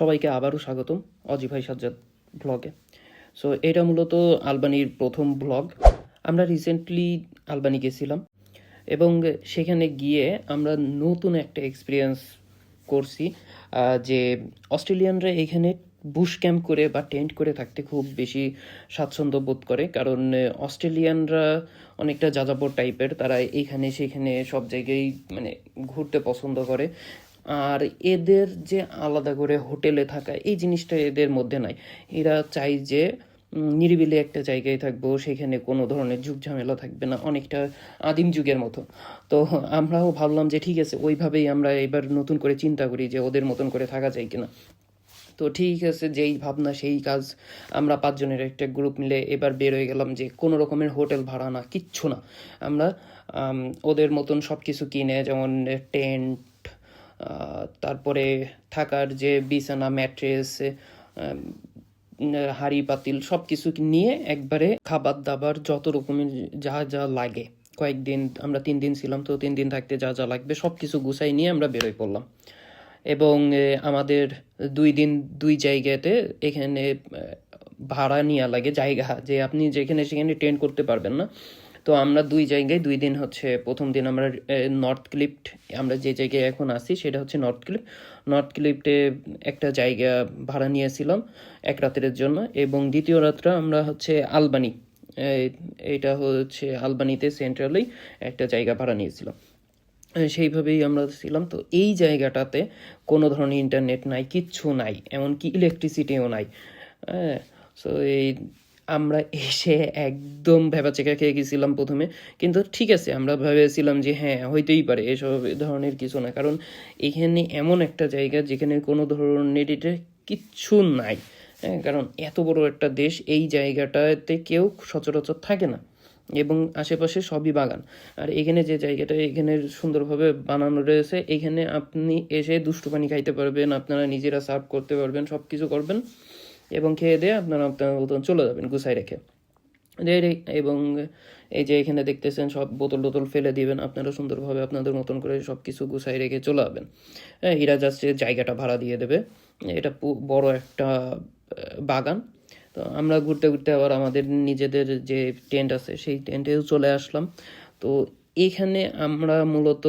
সবাইকে আবারও স্বাগতম অজি ভাই সাজ্জাদ ব্লগে সো এটা মূলত আলবানির প্রথম ব্লগ আমরা রিসেন্টলি আলবানি গেছিলাম এবং সেখানে গিয়ে আমরা নতুন একটা এক্সপিরিয়েন্স করছি যে অস্ট্রেলিয়ানরা এখানে বুশ ক্যাম্প করে বা টেন্ট করে থাকতে খুব বেশি স্বাচ্ছন্দ্য বোধ করে, কারণ অস্ট্রেলিয়ানরা অনেকটা যাযাবর টাইপের তারা এইখানে সেখানে সব জায়গায় মানে ঘুরতে পছন্দ করে। আর এদের যে আলাদা করে হোটেলে থাকা, এই জিনিসটা এদের মধ্যে নাই। এরা চাই যে নিরিবিলি একটা জায়গায় থাকব, সেখানে কোনো ধরনের যুগ ঝামেলা থাকবে না, অনেকটা আদিম যুগের মতো। তো আমরাও ভাবলাম যে, ঠিক আছে, ওইভাবেই আমরা এবার নতুন করে চিন্তা করি যে, ওদের মতন করে থাকা যায় কিনা। তো ঠিক আছে, যেই ভাবনা, সেই কাজ আমরা পাঁচজনের একটা গ্রুপ মিলে এবার বের হয়ে গেলাম যে, কোনো রকমের হোটেল ভাড়া না, কিচ্ছু না। আমরা ওদের মতন সব কিছু কিনে, যেমন টেন্ট তারপরে থাকার যে বিছানা, ম্যাট্রেস হাড়ি, পাতিল সব কিছু নিয়ে একবারে খাবার দাবার যত রকমের যা যা লাগে। কয়েকদিন আমরা তিন দিন ছিলাম তো তিন দিন থাকতে যা যা লাগবে সব কিছু গুছাই নিয়ে আমরা বেরোয় পড়লাম। এবং আমাদের দুই দিন, দুই জায়গাতে এখানে ভাড়া নেওয়া লাগে, জায়গা যে আপনি যেখানে সেখানে টেন্ট করতে পারবেন না। তো আমরা দুই জায়গায় দুই দিন হচ্ছে প্রথম দিন আমরা নর্থ ক্লিপ্ট আমরা যে জায়গায় এখন আসি সেটা হচ্ছে নর্থ ক্লিফট নর্থ ক্লিপ্টে একটা জায়গা ভাড়া নিয়েছিলাম এক রাতের জন্য এবং দ্বিতীয় রাতটা আমরা হচ্ছে আলবানি এটা হচ্ছে আলবানিতে সেন্ট্রালেই একটা জায়গা ভাড়া নিয়েছিলাম। সেইভাবেই আমরা ছিলাম। তো এই জায়গাটাতে কোনো ধরনের ইন্টারনেট নাই, কিচ্ছু নাই, এমনকি ইলেকট্রিসিটিও নাই। হ্যাঁ সো এই আমরা এসে একদম ভেবাচেকা খেয়ে গেছিলাম প্রথমে। কিন্তু ঠিক আছে, আমরা ভেবেছিলাম যে হ্যাঁ হইতেই পারে এসব ধরনের কিছু না। কারণ এখানে এমন একটা জায়গা যেখানে কোনো ধরনের এটা কিচ্ছু নাই। হ্যাঁ কারণ এত বড় একটা দেশ, এই জায়গাটাতে কেউ সচরাচর থাকে না। এবং আশেপাশে সবই বাগান। আর এখানে যে জায়গাটা এখানে সুন্দরভাবে বানানো রয়েছে, এখানে আপনি এসে দুষ্টু পানি খাইতে পারবেন, আপনারা নিজেরা সার্ভ করতে পারবেন সব কিছু করবেন। এবং খেয়ে দিয়ে আপনারা আপনার মতন চলে যাবেন গুছাই রেখে। এবং এই যে এখানে দেখতেছেন, সব বোতল টোতল ফেলে দিবেন, আপনারা সুন্দরভাবে আপনাদের মতন করে সব কিছু গুছাই রেখে চলে যাবেন। হ্যাঁ এরা জাস্ট জায়গাটা ভাড়া দিয়ে দেবে। এটা বড় একটা বাগান। তো আমরা ঘুরতে ঘুরতে আবার আমাদের নিজেদের যে টেন্ট আছে, সেই টেন্টেও চলে আসলাম। তো এখানে আমরা মূলত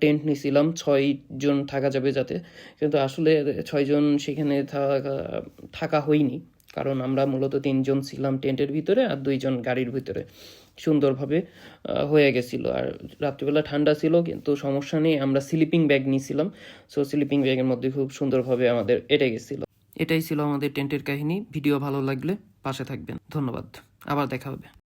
টেন্ট নিয়েছিলাম ছয় জন থাকা যাবে যাতে। কিন্তু আসলে ছয়জন সেখানে থাকা থাকা হয়নি। কারণ আমরা মূলত তিনজন ছিলাম টেন্টের ভিতরে আর দুইজন গাড়ির ভিতরে। সুন্দরভাবে হয়ে গেছিল। আর রাত্রিবেলা ঠান্ডা ছিল, কিন্তু সমস্যা নেই, আমরা স্লিপিং ব্যাগ নিয়েছিলাম সো স্লিপিং ব্যাগের মধ্যে খুব সুন্দরভাবে আমাদের এটে গেছিল। এটাই ছিল আমাদের টেন্টের কাহিনী। ভিডিও ভালো লাগলে পাশে থাকবেন। ধন্যবাদ। আবার দেখা হবে।